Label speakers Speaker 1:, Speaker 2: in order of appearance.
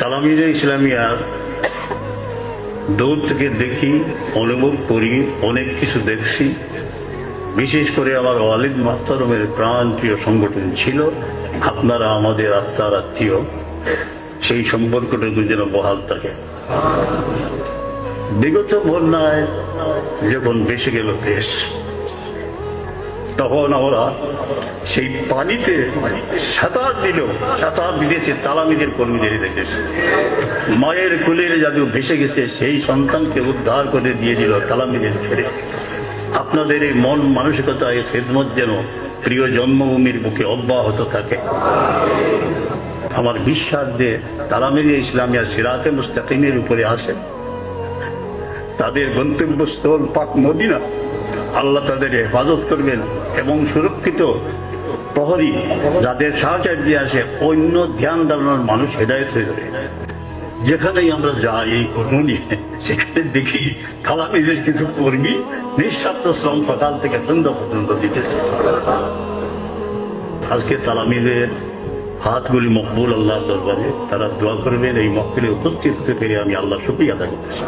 Speaker 1: তালামিজে ইসলামিয়ার দূর থেকে দেখি, অনুভব করি, অনেক কিছু দেখছি। বিশেষ করে আমার ওয়ালিদ মাহতারমের প্রাণ প্রিয় সংগঠন ছিল, আপনারা আমাদের আত্মার আত্মীয়। সেই সম্পর্কটুকু যেন বহাল থাকে। বিগত বন্যায় যখন বেশি গেল দেশ তখন আমরা সেই পানিতে সাঁতার দিল সাঁতার দিতেছে তালামিদের কর্মীদের দেখেছে মায়ের কুলের জাদু ভেসে গেছে, সেই সন্তানকে উদ্ধার করে দিয়ে দিল তালামিদের ছেড়ে। আপনাদের এই মন মানসিকতা, এই খেদমত যেন প্রিয় জন্মভূমির বুকে অব্যাহত থাকে। আমার বিশ্বাস যে তালামিজে ইসলামিয়া সিরাতে মুস্তাকিমের উপরে আসে তাদের গন্তব্যস্থল পাক মদিনা। আল্লাহ তাদের হেফাজত করবেন এবং সুরক্ষিত প্রহরী যাদের সাহায্য আসে অন্য ধ্যান ধারণার মানুষ হেদায়ত হয়ে যাবে। যেখানেই আমরা যাই, এই কর্ম নিয়ে, সেখানে দেখি কালামিদের কিছু কর্মী নিঃস্বার্থ শ্রম সকাল থেকে সন্ধ্যা পর্যন্ত দিতেছে। আজকে তালামিদের হাতগুলি মকবুল আল্লাহর দরবারে, তারা দোয়া করবেন, এই মকবুলে উপস্থিত হতে পেরে আমি আল্লাহ শুক্রিয়া আদা করতেছি।